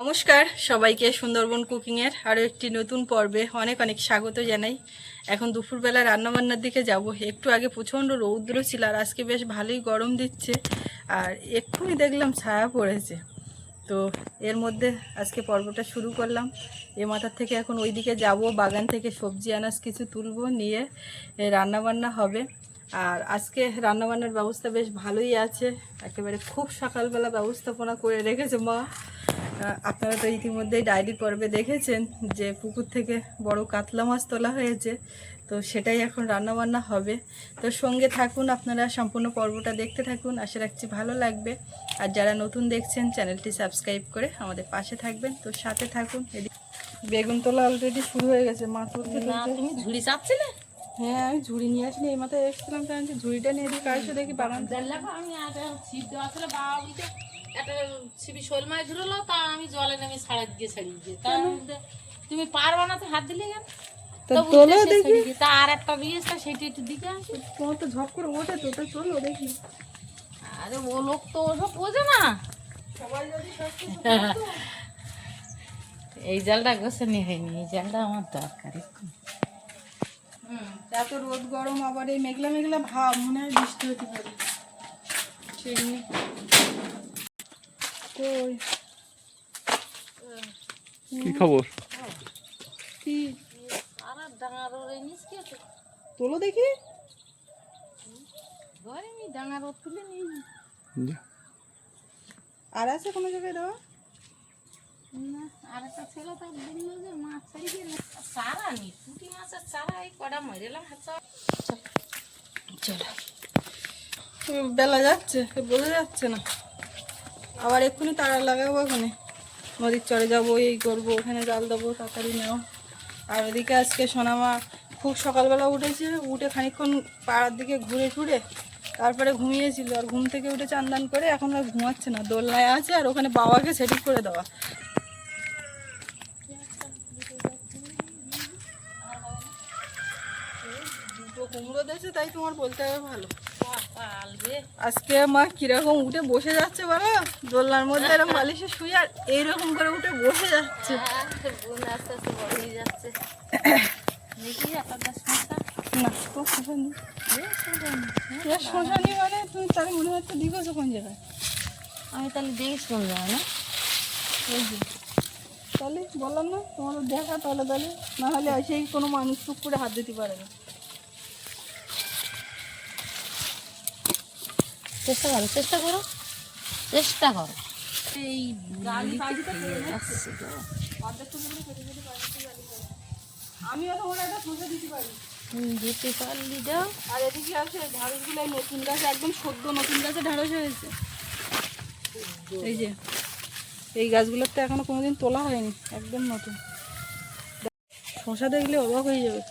নমস্কার, সবাইকে সুন্দরবন কুকিংয়ের আরও একটি নতুন পর্বে অনেক অনেক স্বাগত জানাই। এখন দুপুরবেলা রান্নাবান্নার দিকে যাব। একটু আগে প্রচণ্ড রৌদ্র ছিল আর আজকে বেশ ভালোই গরম দিচ্ছে আর এক্ষুনি দেখলাম ছায়া পড়েছে। তো এর মধ্যে আজকে পর্বটা শুরু করলাম। এ মাথার থেকে এখন ওইদিকে যাব, বাগান থেকে সবজি আনাজ কিছু তুলবো, নিয়ে রান্নাবান্না হবে। আর আজকে রান্নাবান্নার ব্যবস্থা বেশ ভালোই আছে। একেবারে খুব সকালবেলা ব্যবস্থাপনা করে রেখেছে মা। আপনারা তো ইতিমধ্যেই ডায়েরি পর্বে দেখেছেন যে পুকুর থেকে বড় কাতলা মাছ তোলা হয়েছে। তো সেটাই এখন রান্নাবান্না হবে। তো সঙ্গে থাকুন আপনারা সম্পূর্ণ পর্বটা দেখতে থাকুন। আশা রাখছি ভালো লাগবে। আর যারা নতুন দেখছেন চ্যানেলটি সাবস্ক্রাইব করে আমাদের পাশে থাকবেন। তো সাথে থাকুন। বেগুন তোলা অলরেডি শুরু হয়ে গেছে। মা তুলতে তুমি ঝুড়ি চাপছিলে হ্যাঁ আমি ঝুড়ি নিয়ে আসলে এই মাথায় এসেছিলাম তাই ঝুড়িটা নিয়ে আসে দেখি বাগান আমি ছিপ দেওয়া ছিল বাবাকে একটা ছিপি শোল মাছ ধরলো তা আমি জলে নেমে ছাড়া দিয়ে ছাড়িয়ে দিয়ে তার তুমি পারবা না তো হাত দিলে কেন? তোলো দেখি। তা আর একটা সেটা একটু দিকে তোমার তো ঝপ করে ওঠে তো তো চলো দেখি। আরে ও লোক তো ওসব বোঝে না। এই জালটা গোছানি হয়নি এই জালটা আমার দরকার এত রোদ গরম আবার এই মেঘলা মেঘলা ভাব মনে হয় বৃষ্টি হতে পারে। ঠিক নেই কই? কি খবর? কি? আর ডাঙার ওর এই নিস কে তোলো দেখি। আর আছে কোনো জায়গায় দেওয়া? না আর একটা ছেলে তার মাছ ছাড়ি দিয়ে না চারা নি পুঁটি মাছের চারা এই কটা মরেলাম চলো। বেলা যাচ্ছে বোঝা যাচ্ছে না। আবার এক্ষুনি তারা লাগাবো ওখানে নদীর চরে যাব, এই করব, ওখানে জাল দেবো, তাড়াতাড়ি নেও। আর ওদিকে আজকে সোনামা খুব সকালবেলা উঠেছে, উঠে খানিকক্ষণ পাড়ার দিকে ঘুরে ঘুরে তারপরে ঘুমিয়েছিল। আর ঘুম থেকে উঠে চান করে এখন আর ঘুমাচ্ছে না। দোলনায় আছে আর ওখানে বাবাকে সেটিং করে দেওয়া দুটো কুমড়ো দিয়েছে তাই তোমার বলতে হবে ভালো। আজকে মা কীরকম উঠে বসে যাচ্ছে বলো? দোলনার মধ্যে এরকম বালিশে শুয়ে আর এইরকম করে উঠে বসে যাচ্ছে। হয়ে শোষানি মানে তুমি তাহলে মনে হচ্ছে দিবস কোন জায়গায়? আমি তাহলে দেখিস কোন যায় না? তাহলে বললাম না তোমার দেখা তাহলে তাহলে। না হলে সেই কোনো মানুষ টুক করে হাত দিতে পারে না। চেষ্টা করো চেষ্টা করো চেষ্টা করো। এই তো। আমিও তোমার একটা দিতে পারি। হুম, পারলি যাও আর এদিকে আছে ঢাড়সগুলো নতুন গাছ একদম সদ্য নতুন গাছে ঢাড়স হয়েছে। এই যে এই গাছগুলোর তো এখনও কোনোদিন তোলা হয়নি একদম নতুন। শশা দেখলে অবাক হয়ে যাবে।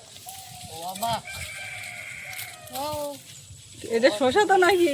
অবাক। এটা শশা তো নাকি?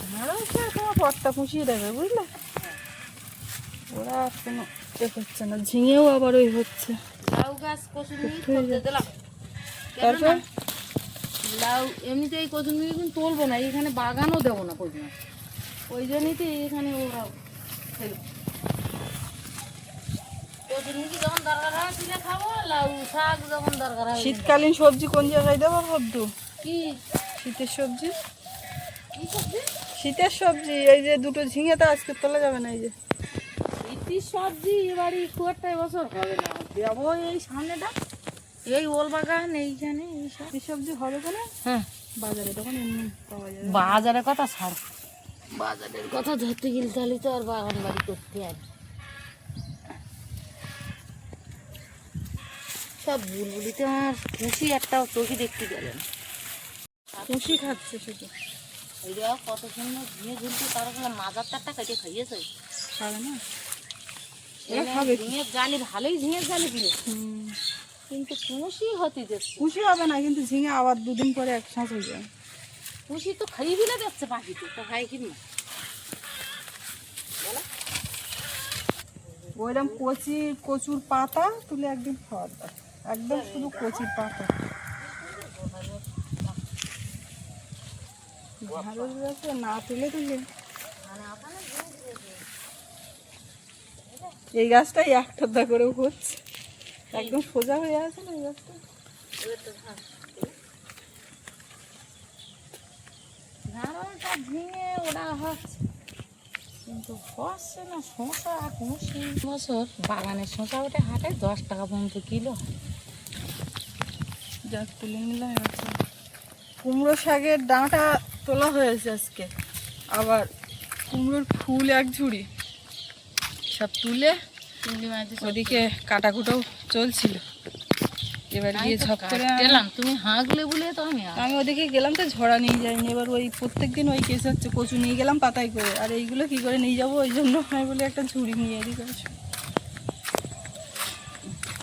ঢাড়স আর তোমার পটটা পুষিয়ে দেবে বুঝলে? ওরা আর কোনো এ করছে না ঝিঙেও আবার ওই হচ্ছে। লাউ গাছ দিলাম। তারপর? লাউ এমনিতে এই কচুর কিন্তু তুলবো না এখানে বাগানও দেবো না কচুর মিহি। ওই জন্যই তো এখানে ওরা শীতকালীন সবজি কোন জায়গায় দেবো ভাবতো কি? শীতের সবজি? কি সবজি? শীতের সবজি এই যে দুটো ঝিঙে তো আজকে তোলা যাবে না এই যে। শীতের সবজি এবারে খুব একটা এবছর হবে না। দেবো এই সামনেটা এই ওল বাগান এইখানে এই সব। সবজি হবে কোনো হ্যাঁ। বাজারে তখন এমনি পাওয়া যাবে। বাজারের কথা ছাড়। বাজারের কথা ধরতে গেলে তাহলে তো আর বাগান বাড়ি করতে আর সব বুলবুলিতে আমার খুশি একটা চোখে দেখতে গেলেন। খুশি খাচ্ছে শুধু। ওই যে কত সুন্দর ঝিঙে ঝুলছে তার উপরে মাজার তারটা কেটে খাইয়েছে। খাবে না? এরা খাবে ঝিঙের জালি ভালোই ঝিঙের জালি দিল। কিন্তু কুশি হতে যাচ্ছে খুশি হবে না কিন্তু ঝিঙে আবার দুদিন পরে এক হয়ে যায়। কুশি তো খাইয়ে দিলে যাচ্ছে পাখিতে তো কি ওইরকম কচি কচুর পাতা তুলে একদিন খাওয়ার একদম শুধু কচির পাতা ভালো লাগছে না তুলে তুলে এই গাছটাই একটা করে হচ্ছে। একদম সোজা হয়ে আছে না এই গাছটা? ওরা হচ্ছে। কিন্তু হচ্ছে না শশা কুশি বছর বাগানের শশা ওটা হাটে দশ টাকা পর্যন্ত কিলো যাক তুলে নিলাম কুমড়ো শাকের ডাঁটা তোলা হয়েছে আজকে। আবার কুমড়োর ফুল এক ঝুড়ি। সব তুলে ওদিকে কাটাকুটাও চলছিল। এবার গিয়ে ঝপ করে গেলাম তুমি হাঁকলে বলে তো আমি আমি ওদিকে গেলাম তো ঝরা নিয়ে যাইনি। এবার ওই প্রত্যেক দিন ওই কেস হচ্ছে কচু নিয়ে গেলাম পাতায় করে। আর এইগুলো কি করে নিয়ে যাব? ওই জন্য আমি বলি একটা ঝুড়ি নিয়ে এদিকে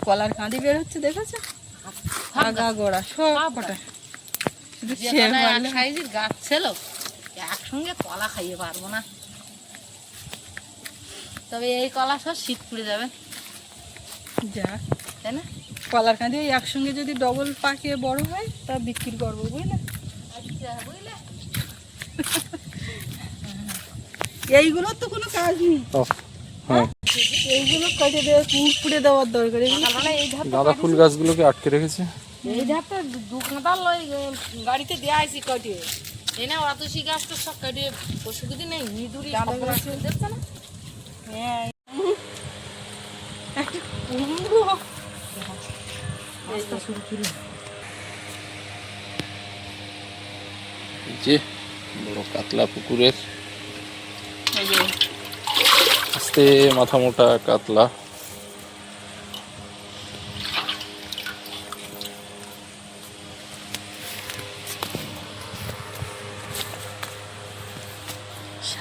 কলার কাঁদি বের হচ্ছে দেখেছ আগা গোড়া সব কটা শুধু যে খেয়ে কটা এক পারলে সাইজের গাছ ছিল একসঙ্গে কলা খাইয়ে পারব না। তবে এই কলা সব শীত পড়ে যাবে। যা। তাই না? কলার কাঁদি একসঙ্গে যদি ডবল পাকিয়ে বড় হয় তা বিক্রি করব বুঝলে? আচ্ছা বুঝলে এইগুলোর তো কোনো কাজ নেই। হ্যাঁ। এইগুলো কেটে দেওয়া পুড়ে দেওয়ার দরকার। গাঁদা ফুল গাছগুলোকে আটকে রেখেছে। এই দু ওই গাড়িতে দেওয়া আছে কাটিয়ে এই না অতসি গাছ তো সব কাটিয়ে পশু দিন নেই? ইঁদুরি দেখছে না। হ্যাঁ একটা কুমড়ো শুরু করে। যে বড় কাতলা পুকুরের আস্তে মাথা মোটা কাতলা।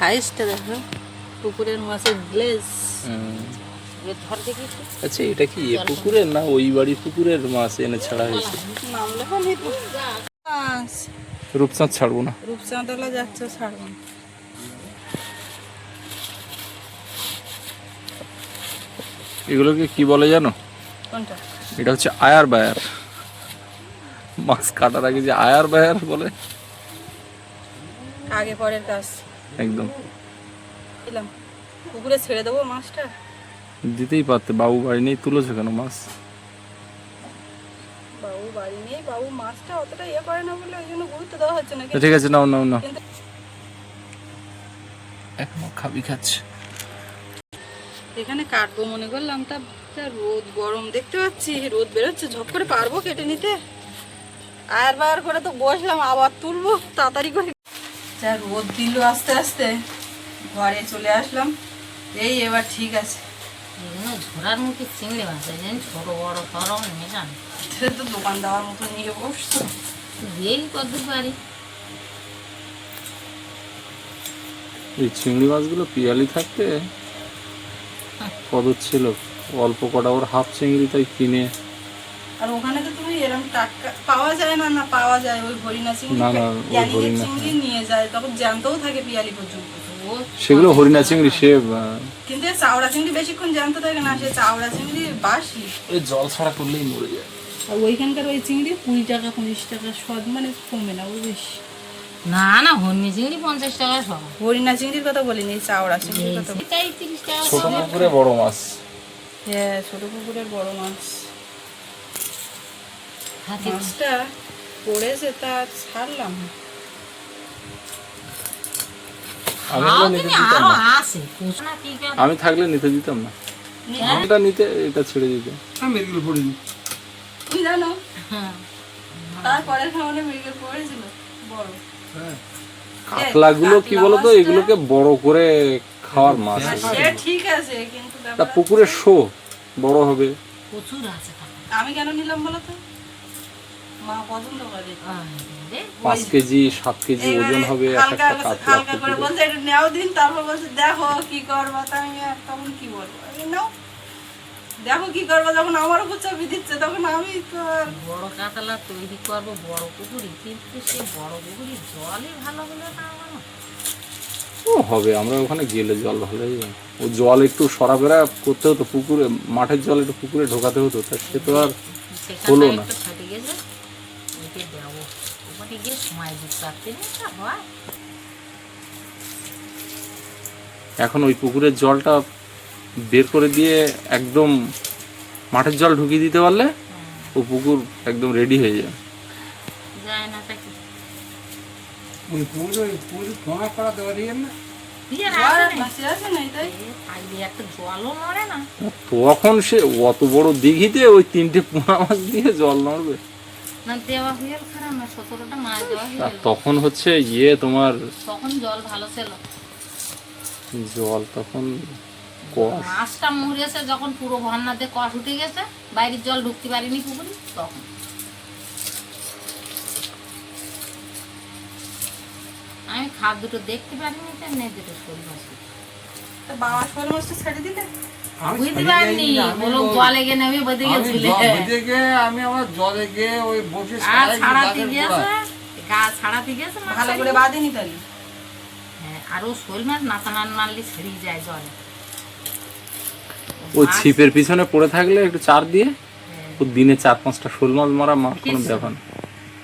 সাইজটা দেখো পুকুরের মাছের গ্লেজ। আচ্ছা এটা কি এ পুকুরের না ওই বাড়ি পুকুরের মাছ এনে ছাড়া হয়েছে? রূপচাঁদ ছাড়বো না। রূপচাঁদলা যাচ্ছে ছাড়বো। এগুলোকে কি বলে জানো? এটা হচ্ছে আয়ার বায়ার। মাছ কাটার আগে যে আয়ার বায়ার বলে। আগে পরের কাজ। একদম। দিলাম পুকুরে ছেড়ে দেবো মাছটা? দিতেই পারতে বাবু বাড়ি নেই তুলেছো কেন মাছ? বাবু বাড়ি নেই বাবু মাছটা অতটা ইয়ে করে না বলে ওই জন্য গুরুত্ব দেওয়া হচ্ছে না। ঠিক আছে নাও নাও নাও। এখনও খাবি খাচ্ছে। এখানে কাটবো মনে করলাম তা তা রোদ গরম দেখতে পাচ্ছি রোদ বেরোচ্ছে ঝপ করে পারব কেটে নিতে। আর বার করে তো বসলাম আবার তুলবো তাড়াতাড়ি করে যা রোদ দিল আস্তে আস্তে। ঘরে চলে আসলাম। এই এবার ঠিক আছে। ঝোড়ার মুখে চিংড়ি মাছ ছোট বড় সরম মেশান। তো দোকান দেওয়ার মতো নিয়ে বসতো দিয়েই কদ্দূর পারি। এই চিংড়ি মাছগুলো পিয়ালি থাকতে কত ছিল। অল্প কটা ওর হাফ চিংড়ি তাই কিনে। আর ওখানে তো এরকম টাটকা পাওয়া যায় না না পাওয়া যায় ওই হরিণা চিংড়ি হরিণা, চিংড়ি নিয়ে যায় তখন জ্যান্তও থাকে পিয়ালি পর্যন্ত। ও সেগুলো হরিণা চিংড়ি সে কিন্তু চাওড়া চিংড়ি বেশিক্ষণ জ্যান্ত থাকে না সে চাওড়া চিংড়ি বাসি। ওই জল ছাড়া করলেই মরে যায়। আর ওইখানকার ওই চিংড়ি কুড়ি টাকা পঁচিশ টাকা সদ মানে কমে না ওই বেশি। না না হন্যি চিংড়ি পঞ্চাশ টাকা সব। হরিণা চিংড়ির কথা বলিনি চাওড়া চিংড়ির কথা বলি। তিরিশ টাকা ছোট পুকুরে বড় মাছ। হ্যাঁ ছোট পুকুরের বড় মাছ। মাছটা পড়েছে তা ছাড়লাম। আমি খাও নিতে দিতাম না। আছে কুচনা কি কেন? আমি থাকলে নিতে দিতাম না। এটা নিতে এটা ছেড়ে দিতে। তুমি জানো হ্যাঁ। খাওয়ানে মেঘে পড়েছিল বড়। কাতলাগুলো কি বলতো? এগুলোকে বড় করে খাওয়ার মাছ। ঠিক আছে কিন্তু তা পুকুরের শো বড় হবে। প্রচুর আছে আমি কেন নিলাম বলো তো মা পছন্দ করে আয় রে, পাঁচ কেজি সাত কেজি ওজন হবে এক একটা কাতলা হালকা করে বলছে এটা নেও দিন। তারপর বলছে দেখো কি করব। তা তখন কি বলব? নাও। দেখো কি করব? যখন আমার উপর দিচ্ছে তখন আমি তো আর বড় কাতলা তৈরি করব বড় পুকুরি কিন্তু সে বড় পুকুরি জলই ভালো হলো না আমার। ও হবে আমরা ওখানে গেলে জল ভালোই হবে। ও জল একটু সরাফেরা করতে হতো পুকুরে মাঠের জল একটু পুকুরে ঢোকাতে হতো তা সে তো আর হলো না। এখন ওই পুকুরের জলটা বের করে দিয়ে একদম মাঠের জল ঢুকিয়ে দিতে পারলে ও পুকুর একদম রেডি হয়ে যায় না তাকে। ওই না। তখন সে অত বড় দিঘিতে ওই তিনটে পোনা মাছ দিয়ে জল নড়বে। তখন হচ্ছে ইয়ে তোমার তখন জল ভালো ছিল। জল তখন মাছটা মরেছে যখন পুরো ভন্নাতে কষ উঠে গেছে বাইরের জল ঢুকতে পারিনি পুকুরে তখন। আমি খাপ দুটো দেখতে পারিনি তাই নেই দুটো তা বাবা মাছটা ছেড়ে দিলে? আমি আমার জলে গিয়ে ওই বসে ছাড়াতে গিয়েছে? গা ছাড়াতে গিয়েছে ভালো করে বাঁধেনি তাহলে হ্যাঁ, আর ও শোল মাছ নাচা মারলে ছেড়ে যায় জলে। ওই ছিপের পিছনে পড়ে থাকলে একটু চার দিয়ে হ্যাঁ, ও দিনে চার পাঁচটা শোল মাছ মারা মা কোনো। ব্যাপার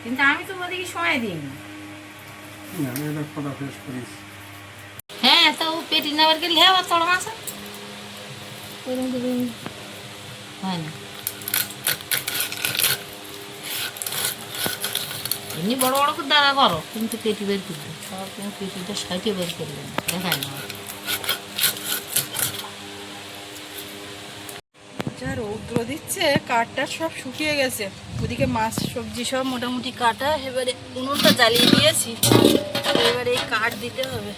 কিন্তু আমি তো ওদিকে সময় না, হ্যাঁ তো ও পেটি নেবার গেলে হ্যাঁ তোর মাছ? হয় না। এমনি বড় বড় করে দাদা করো কিন্তু পেটি বের করবে। সব তুমি পেটিটা সাইটে বের করবে না দেখায় না। যা রৌদ্র দিচ্ছে কাঠটা সব শুকিয়ে গেছে। ওদিকে মাছ সবজি সব মোটামুটি কাটা এবারে উনুনটা জ্বালিয়ে দিয়েছি। এবারে এই কাঠ দিতে হবে।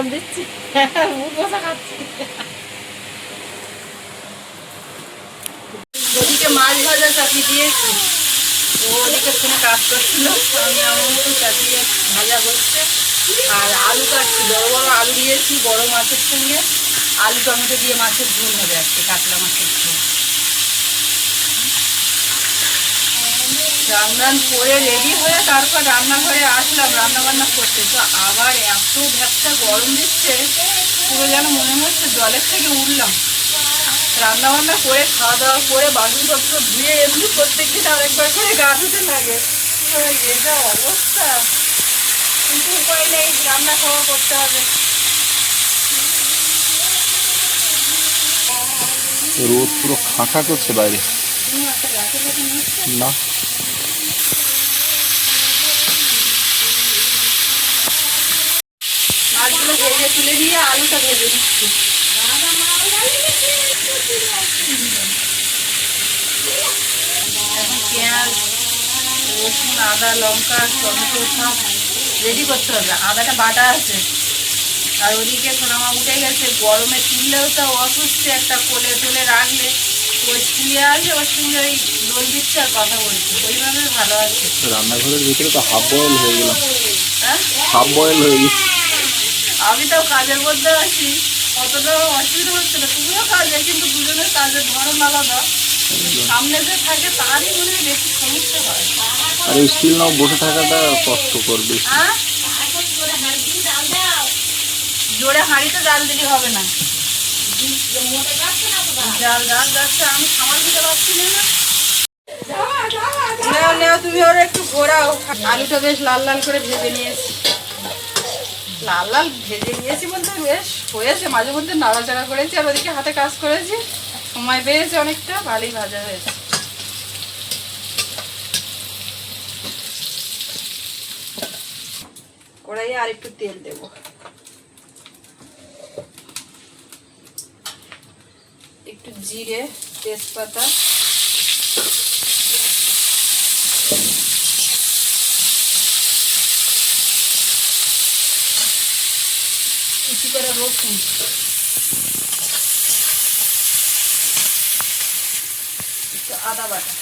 একটু দিচ্ছি মুখ বসা খাচ্ছি ওদিকে মাছ ভাজা দিয়েছি ও ওদিকে কাজ করছিল আমি আমার মতো চাপিয়ে ভাজা করছে আর আলু কাটছি বড় বড় আলু দিয়েছি বড় মাছের সঙ্গে আলু টমেটো দিয়ে মাছের ঝোল হবে আজকে কাতলা মাছের ঝোল রান্নান করে রেডি হয়ে তারপর রান্নাঘরে আসলাম রান্না বান্না করতে। তো আবার এত ভ্যাপটা গরম দিচ্ছে পুরো যেন মনে হচ্ছে জলের থেকে উঠলাম। রান্না বান্না করে খাওয়া দাওয়া করে বাসনপত্র ধুয়ে এমনি করতে গেলে আরেকবার করে গা ধুতে লাগে। এ যা অবস্থা। কিন্তু উপায় নেই রান্না খাওয়া করতে হবে। রোদ পুরো খাঁকা করছে বাইরে? না। পেঁয়াজ রসুন আদা লঙ্কা টমেটো সব রেডি করতে হবে আদাটা বাটা আছে আর ওদিকে সোনামা উঠে গেছে, গরমে তুললেও তো অসুস্থ একটা কোলে তুলে রাখলে। ওই শুয়ে আছে ওর সঙ্গে ওই দোল দিচ্ছে আর কথা বলছে। ওইভাবে ভালো আছে। রান্নাঘরের ভিতরে তো হাফ বয়েল হয়ে গেলাম হাফ বয়েল হয়ে গেছে আমি তো কাজের মধ্যে আছি। অতটা অসুবিধা হচ্ছে না। তুমিও কাজে কিন্তু দুজনের কাজের ধরন আলাদা। সামনে যে থাকে তারই মনে বেশি সমস্যা হয়। আর স্টিল নাও বসে থাকাটা কষ্ট করবে। হ্যাঁ? জোরে হাঁড়িতে জাল দিলে হবে না। জাল আমি সামাল বেশ লাল লাল করে ভেজে নিয়েছি। লাল লাল ভেজে নিয়েছি বলতে বেশ হয়েছে, মাঝে মধ্যে নাড়াচাড়া করেছি আর ওদিকে হাতে কাজ করেছি। সময় পেয়েছে অনেকটা, ভালোই ভাজা হয়েছে। কড়াইয়ে আর একটু তেল দেবো। জিরে তেজপাতা। কুচি করে রসুন। একটু আদা বাটা।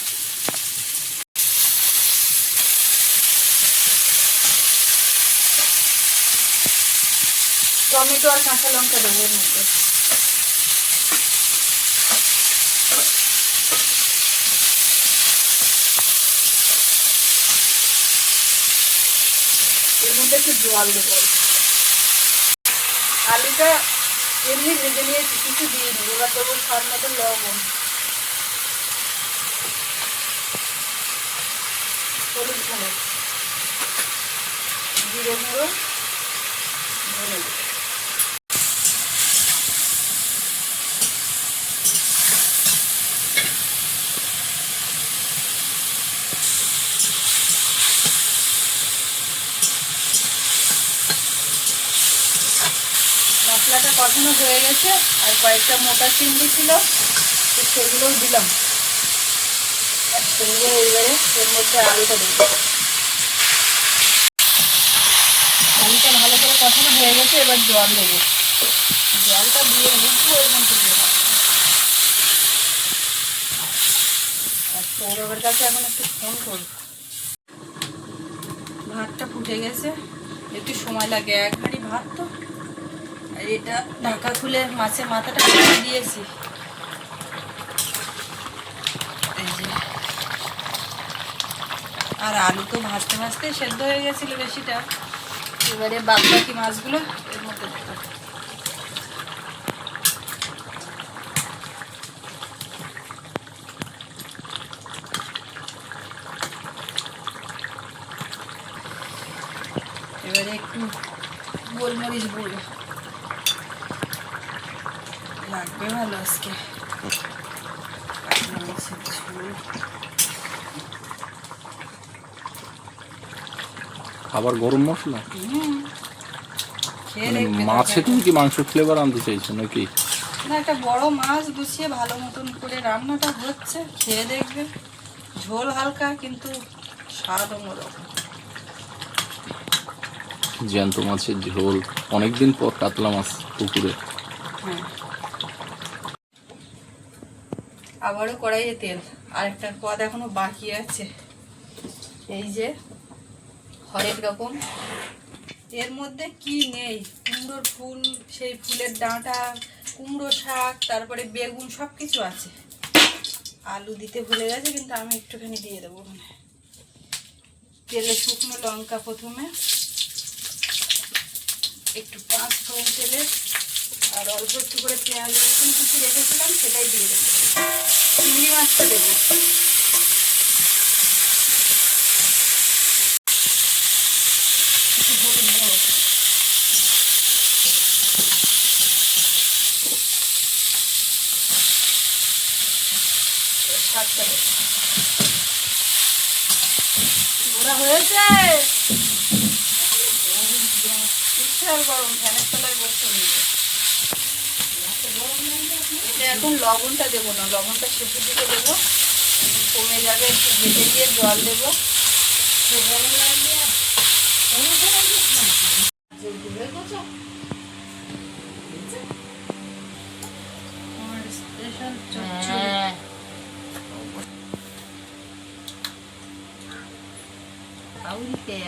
টমেটো আর কাঁচা লঙ্কা দেবো এর মধ্যে। মধ্যে একটু জল দেবো আলুটা এমনি ভেজে নিয়েছি, কিছু দিয়ে দিই এবার দেবো সব মতো লবণ। হলুদ গুঁড়ো, জিরে গুঁড়ো, ধনে গুঁড়ো। কষানো হয়ে গেছে আর কয়েকটা মোটা চিংড়ি ছিল, তো সেগুলোও দিলাম। আর সঙ্গে এবারে এর মধ্যে আলুটা দেবো। আলুটা ভালো করে কষানো হয়ে গেছে, এবার জল দেবো। জলটা দিয়ে মুখবো এর মধ্যে আর সৌরভের কাছে এখন একটু ফোন করব ভাতটা ফুটে গেছে, একটু সময় লাগে। এক হাঁড়ি ভাত তো। এটা ঢাকা খুলে মাছের মাথাটা দিয়েছি। আর আলু তো ভাজতে ভাজতে সেদ্ধ হয়ে গেছিল বেশিটা এবারে বাদ বাকি মাছগুলো এর মধ্যে দেবো এবারে একটু গোলমরিচ গুঁড়ো লাগবে ভালো আজকে কাতলা মাছের ঝোল আবার গরম মশলা? মানে মাছে তুমি কি মাংস ফ্লেভার আনতে চাইছো নাকি? না একটা বড় মাছ গুছিয়ে ভালো মতন করে রান্নাটা হচ্ছে খেয়ে দেখবে। ঝোল হালকা কিন্তু স্বাদ অন্যরকম। জ্যান্ত মাছের ঝোল অনেকদিন পর কাতলা মাছ পুকুরে। হ্যাঁ। আবারও কড়াইয়ে তেল। আরেকটার পদ এখনও বাকি আছে। এই যে হরেক রকম। এর মধ্যে কি নেই? কুমড়োর ফুল, সেই ফুলের ডাঁটা, কুমড়ো শাক, তারপরে বেগুন সব কিছু আছে। আলু দিতে ভুলে গেছে, কিন্তু আমি একটুখানি দিয়ে দেবো ওখানে। তেলে শুকনো লঙ্কা প্রথমে। একটু পাঁচ ফোড়ন তেলে আর অল্প একটু করে পেঁয়াজ রসুন কুচি রেখেছিলাম, সেটাই দিয়ে দেবো। চিংড়ি মাছটা দেবো একটু হলুদ গুঁড়ো স্বাদটা দেবো। ঘোরা হয়েছে গরম, ফ্যানের তলায় বসে এটা এখন লবণটা দেবো না, লবণটা শেষের দিকে দেবো। কমে যাবে, একটু ভেজে দিয়ে জল দেবো। কাউরিতে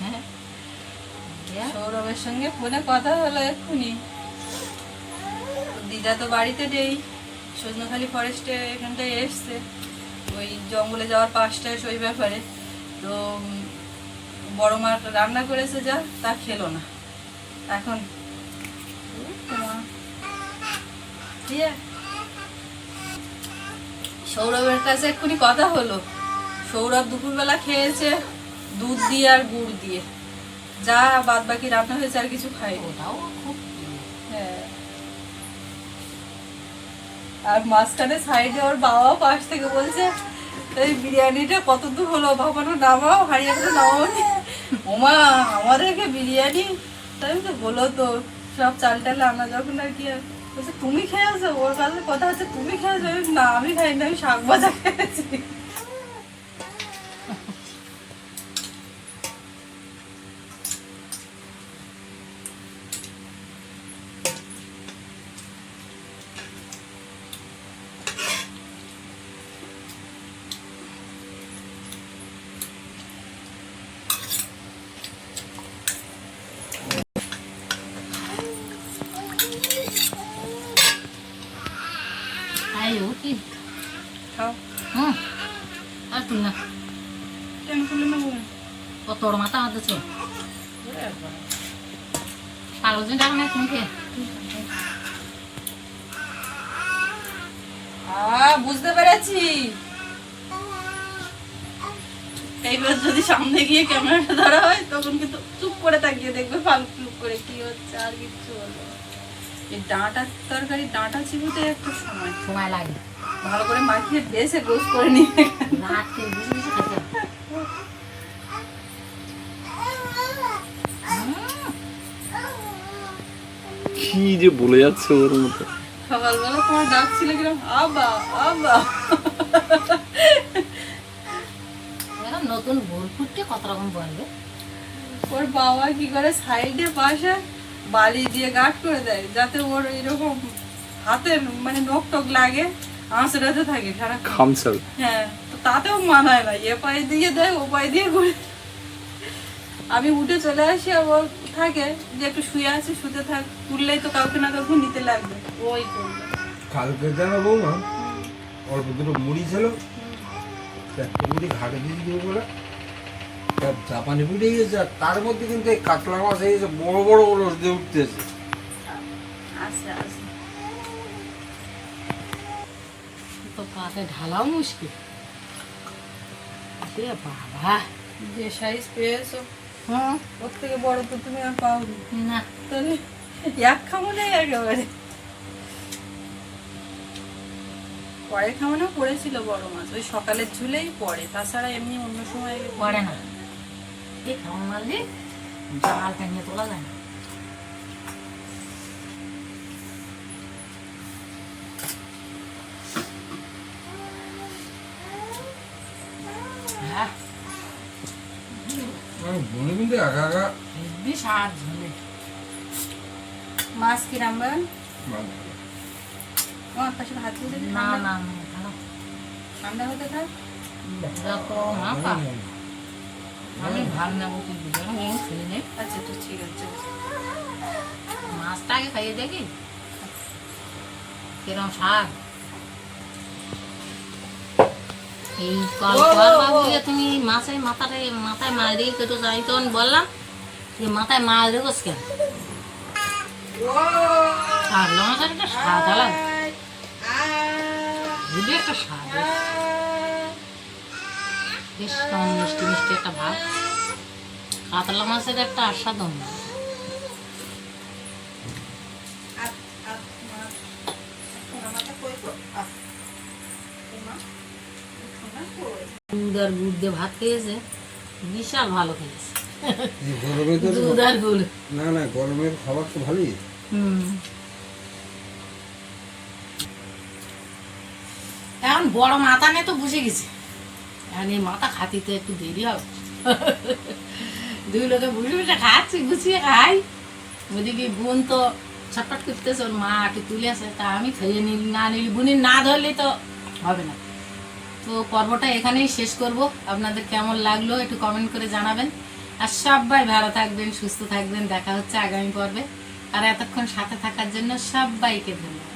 হ্যাঁ? সৌরভের সঙ্গে ফোনে কথা হলো এক্ষুনি। দিদা তো বাড়িতে নেই। সজনখালি ফরেস্টে এখানটায় এসছে। ওই জঙ্গলে যাওয়ার পাশটায় ওই ব্যাপারে। তো বড় মা রান্না করেছে যা, তা খেলো না। এখন। সৌরভের কাছে এক্ষুনি কথা হলো। সৌরভ দুপুরবেলা খেয়েছে দুধ দিয়ে আর গুড় দিয়ে। যা বাদ বাকি রান্না হয়েছে আর কিছু খুব হ্যাঁ। আর মাঝখানে সাইডে ওর বাবা পাশ থেকে বলছে এই বিরিয়ানিটা কত দূর হলো? ভাবানো নামাও হারিয়ে করে নামাও নি। ওমা আমাদেরকে বিরিয়ানি? তাই তো হলো তো। সব চাল টাল আনা যখন আর কি বলছে তুমি খেয়েছো? ওর কাছে কথা হচ্ছে তুমি খেয়েছো? না আমি খাইনি আমি শাক ভাজা খেয়েছি। বুঝতে পেরেছি। এইবার যদি সামনে গিয়ে ক্যামেরাটা ধরা হয় তখন কিন্তু চুপ করে তাকিয়ে দেখবে ফালতু করে কি হচ্ছে আর কিচ্ছু না। এই ডাঁটার তরকারি ডাঁটা চিবুতে একটু সময়। সময় লাগে। ভালো করে মাখিয়ে বেছে গোস করে নিয়ে রাত বুঝে বুঝে খেতে কি যে বলে যাচ্ছে ওর মতো। সকালবেলা তোমার ডাক ছিল কিরম আবা আবা। নতুন বোল ফুটতে কত রকম বলবে? ওর বাবা কি করে সাইডে পাশে বালি দিয়ে গার্ড করে দেয় যাতে ওর এরকম হাতে মানে নখ টক লাগে আঁচড়াতে থাকে সারা খামসাল হ্যাঁ তো তাতেও মানায় না এ পায়ে দিয়ে দেয় ও পায়ে দিয়ে ঘুরে। আমি উঠে চলে আসি আর ও থাকে যে একটু শুয়ে আছে শুতে থাক উঠলেই তো কাউকে না কাউকে নিতে লাগবে। ওই করবে কালকে জানো বৌমা অল্প দুটো মুড়ি ছিল একটা মুড়ি ঘাটে দিয়ে দিয়ে বলে। জাপানি মুড়ি গেছে আর তার মধ্যে কিন্তু এই কাতলা মাছ এই যে বড় বড় বড় দিয়ে উঠতেছে। আচ্ছা আচ্ছা। তো পাতে ঢালাও মুশকিল। এ বাবা। যে সাইজ পেয়েছ। হুম ওর থেকে বড় তো তুমি আর না তাহলে এক খামনে একেবারে। পরে খামানো পড়েছিল বড় মাছ ওই সকালের ঝুলেই পড়ে তাছাড়া এমনি অন্য সময় পড়ে না। এই খাওয়া মারলে জালটা নিয়ে তোলা যায় না হ্যাঁ বনে কিন্তু একা একা হেব্বি সার ঝোলে মাছ কি নাম্বার মাছ আমার পাশে ভাত দিয়ে দিবি না ঠান্ডা- না না ভালো ঠান্ডা হতে থাক যত মাপা আমি ভাত নেব নে। আচ্ছা তো ঠিক আছে। মাছটা আগে খাইয়ে দেখি। কিরম শাক এই তুমি মাছের মাথাটা মাথায় মারি কেটে যাই তো আমি বললাম যে মাথায় মাছ রেখোস কেন? আর মাছের একটা স্বাদ আলাদা। একটা স্বাদ। বেশ কেমন মিষ্টি মিষ্টি একটা ভাব। কাতলা মাছের একটা আস্বাদ অন্য দুধ আর গুড় দিয়ে ভাত খেয়েছে। বিশাল ভালো খেয়েছে। গরমে তো দুধ আর গুড়। না না গরমের খাবার তো ভালোই। হুম। এখন বড় মাথা নিয়ে তো বুঝে গেছি। এখন মাথা খাতিতে একটু দেরি হবে। দুই লোকে বুঝে বুঝে খাচ্ছি, গুছিয়ে খাই। ওদিকে বোন তো ছটপট করতেছে, ওর মা একটু তুলে আসে, তা আমি খেয়ে নিলি না নিলি বুনি না ধরলে তো হবে না। তো পর্বটা এখানেই শেষ করব। আপনাদের কেমন লাগল একটু কমেন্ট করে জানাবেন। আর সবাই ভালো থাকবেন, সুস্থ থাকবেন, দেখা হচ্ছে আগামী পর্বে। আর এতক্ষণ সাথে থাকার জন্য সবাইকে ধন্যবাদ।